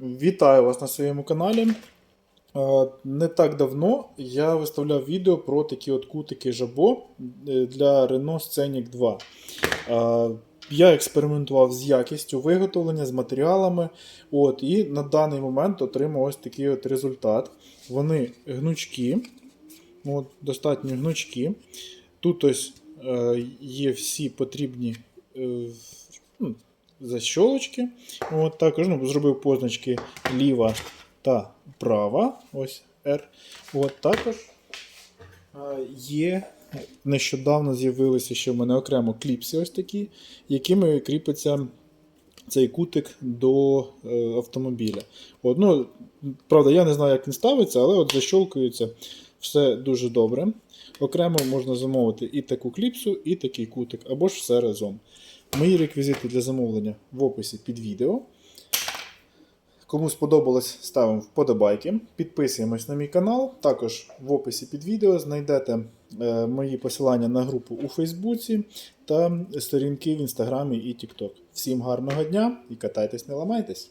Вітаю вас на своєму каналі. Е, Не так давно я виставляв відео про такі от кутики жабо е, для Renault Scenic 2. Е, Я експериментував з якістю виготовлення, з матеріалами. От, і на даний момент отримав ось такий от результат. Вони гнучкі, от, достатньо гнучкі. Тут ось є всі потрібні ну, защолочки. От також ну, зробив позначки ліва та права. Ось R. От також є. Нещодавно з'явилися ще в мене окремо кліпси, ось такі, якими кріпиться цей кутик до е, автомобіля. От, ну, правда, я не знаю, як він ставиться, але от защолкується все дуже добре. Окремо можна замовити і таку кліпсу, і такий кутик, або ж все разом. Мої реквізити для замовлення в описі під відео. Кому сподобалось, ставимо вподобайки. Підписуємось на мій канал. Також в описі під відео знайдете е, мої посилання на групу у Фейсбуці та сторінки в Інстаграмі і TikTok. Всім гарного дня і катайтесь, не ламайтесь!